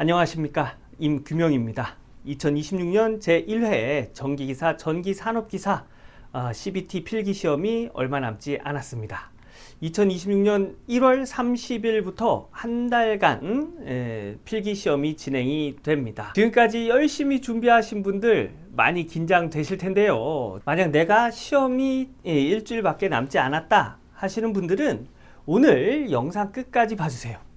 안녕하십니까 임규명입니다. 2026년 제1회 전기기사 전기산업기사 아, CBT 필기시험이 얼마 남지 않았습니다. 2026년 1월 30일부터 한 달간 에, 필기시험이 진행이 됩니다. 지금까지 열심히 준비하신 분들 많이 긴장되실 텐데요. 만약 내가 시험이 예, 일주일밖에 남지 않았다 하시는 분들은 오늘 영상 끝까지 봐주세요.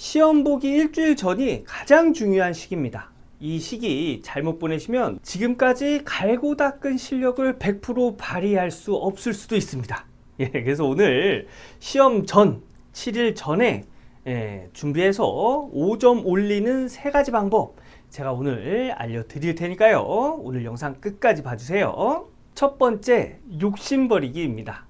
시험 보기 일주일 전이 가장 중요한 시기입니다. 이 시기 잘못 보내시면 지금까지 갈고 닦은 실력을 100% 발휘할 수 없을 수도 있습니다. 예, 그래서 오늘 시험 전, 7일 전에 예, 준비해서 5점 올리는 세 가지 방법 제가 오늘 알려드릴 테니까요. 오늘 영상 끝까지 봐주세요. 첫 번째, 욕심버리기입니다.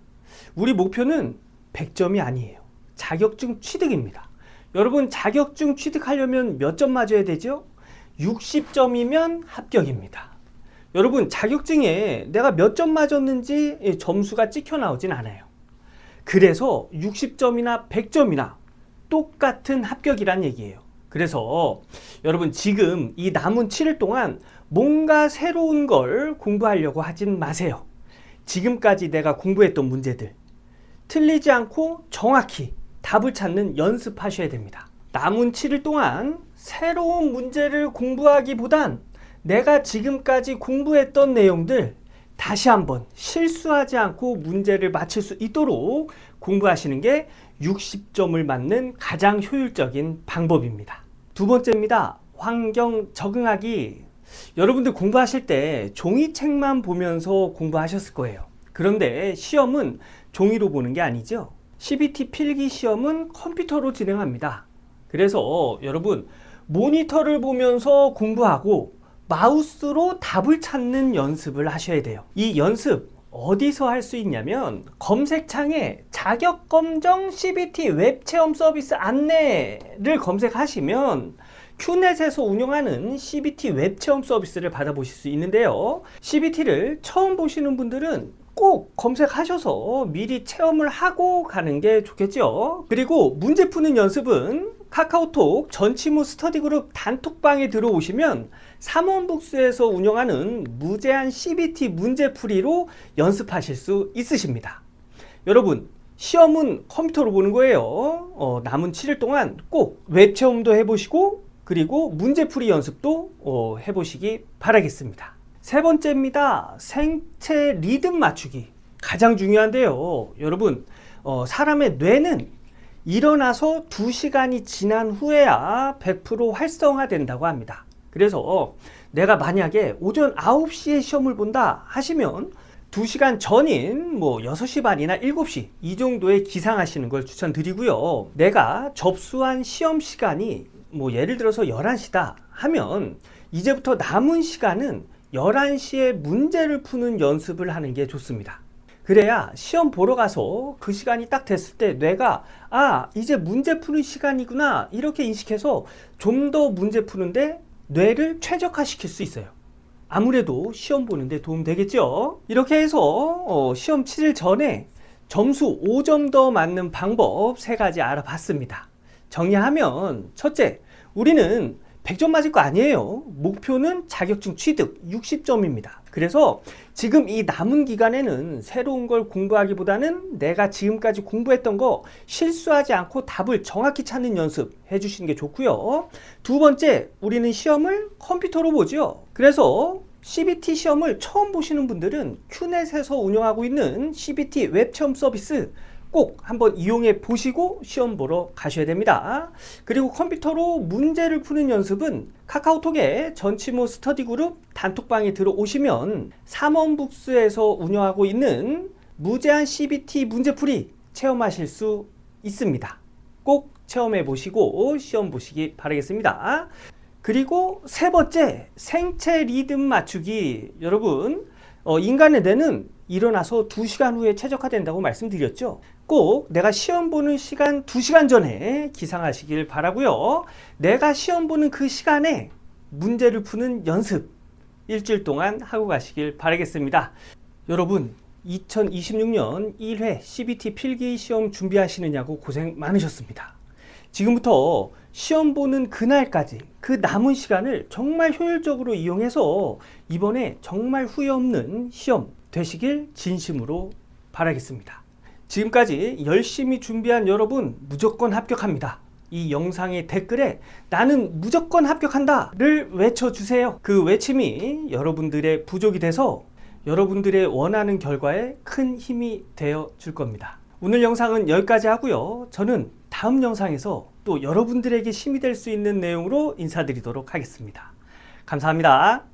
우리 목표는 100점이 아니에요. 자격증 취득입니다. 여러분 자격증 취득하려면 몇 점 맞아야 되죠? 60점이면 합격입니다. 여러분 자격증에 내가 몇 점 맞았는지 점수가 찍혀 나오진 않아요. 그래서 60점이나 100점이나 똑같은 합격이란 얘기예요. 그래서 여러분 지금 이 남은 7일 동안 뭔가 새로운 걸 공부하려고 하진 마세요. 지금까지 내가 공부했던 문제들 틀리지 않고 정확히 답을 찾는 연습하셔야 됩니다. 남은 7일 동안 새로운 문제를 공부하기보단 내가 지금까지 공부했던 내용들 다시 한번 실수하지 않고 문제를 맞출 수 있도록 공부하시는 게 60점을 맞는 가장 효율적인 방법입니다. 두 번째입니다. 환경 적응하기. 여러분들 공부하실 때 종이책만 보면서 공부하셨을 거예요. 그런데 시험은 종이로 보는 게 아니죠. CBT 필기 시험은 컴퓨터로 진행합니다. 그래서 여러분 모니터를 보면서 공부하고 마우스로 답을 찾는 연습을 하셔야 돼요. 이 연습 어디서 할 수 있냐면 검색창에 자격검정 CBT 웹체험 서비스 안내를 검색하시면 큐넷에서 운영하는 CBT 웹체험 서비스를 받아보실 수 있는데요. CBT를 처음 보시는 분들은 꼭 검색하셔서 미리 체험을 하고 가는 게 좋겠죠. 그리고 문제 푸는 연습은 카카오톡 전치무 스터디 그룹 단톡방에 들어오시면 삼원북스에서 운영하는 무제한 CBT 문제풀이로 연습하실 수 있으십니다. 여러분, 시험은 컴퓨터로 보는 거예요. 어, 남은 7일 동안 꼭 웹체험도 해보시고, 그리고 문제풀이 연습도 어, 해보시기 바라겠습니다. 세 번째입니다. 생체 리듬 맞추기. 가장 중요한데요. 여러분, 어, 사람의 뇌는 일어나서 2시간이 지난 후에야 100% 활성화된다고 합니다. 그래서 내가 만약에 오전 9시에 시험을 본다 하시면 2시간 전인 뭐 6시 반이나 7시 이 정도에 기상하시는 걸 추천드리고요. 내가 접수한 시험 시간이 뭐 예를 들어서 11시다 하면 이제부터 남은 시간은 11시에 문제를 푸는 연습을 하는 게 좋습니다. 그래야 시험 보러 가서 그 시간이 딱 됐을 때 뇌가 아, 이제 문제 푸는 시간이구나 이렇게 인식해서 좀 더 문제 푸는데 뇌를 최적화시킬 수 있어요. 아무래도 시험 보는데 도움 되겠죠? 이렇게 해서 어, 시험 7일 전에 점수 5점 더 맞는 방법 세 가지 알아봤습니다. 정리하면 첫째, 우리는 100점 맞을 거 아니에요. 목표는 자격증 취득 60점입니다. 그래서 지금 이 남은 기간에는 새로운 걸 공부하기보다는 내가 지금까지 공부했던 거 실수하지 않고 답을 정확히 찾는 연습 해주시는 게 좋고요. 두 번째, 우리는 시험을 컴퓨터로 보죠. 그래서 CBT 시험을 처음 보시는 분들은 큐넷에서 운영하고 있는 CBT 웹 체험 서비스 꼭 한번 이용해 보시고 시험 보러 가셔야 됩니다. 그리고 컴퓨터로 문제를 푸는 연습은 카카오톡에 전치모 스터디 그룹 단톡방에 들어오시면 삼원북스에서 운영하고 있는 무제한 CBT 문제풀이 체험하실 수 있습니다. 꼭 체험해 보시고 시험 보시기 바라겠습니다. 그리고 세 번째 생체 리듬 맞추기 여러분 어, 인간의 뇌는 일어나서 2시간 후에 최적화된다고 말씀드렸죠. 꼭 내가 시험 보는 시간 2시간 전에 기상하시길 바라고요. 내가 시험 보는 그 시간에 문제를 푸는 연습 일주일 동안 하고 가시길 바라겠습니다. 여러분 2026년 1회 CBT 필기 시험 준비하시느냐고 고생 많으셨습니다. 지금부터 시험 보는 그날까지 그 남은 시간을 정말 효율적으로 이용해서 이번에 정말 후회 없는 시험 되시길 진심으로 바라겠습니다. 지금까지 열심히 준비한 여러분 무조건 합격합니다. 이 영상의 댓글에 나는 무조건 합격한다를 외쳐주세요. 그 외침이 여러분들의 부족이 돼서 여러분들의 원하는 결과에 큰 힘이 되어 줄 겁니다. 오늘 영상은 여기까지 하고요. 저는 다음 영상에서 또 여러분들에게 힘이 될 수 있는 내용으로 인사드리도록 하겠습니다. 감사합니다.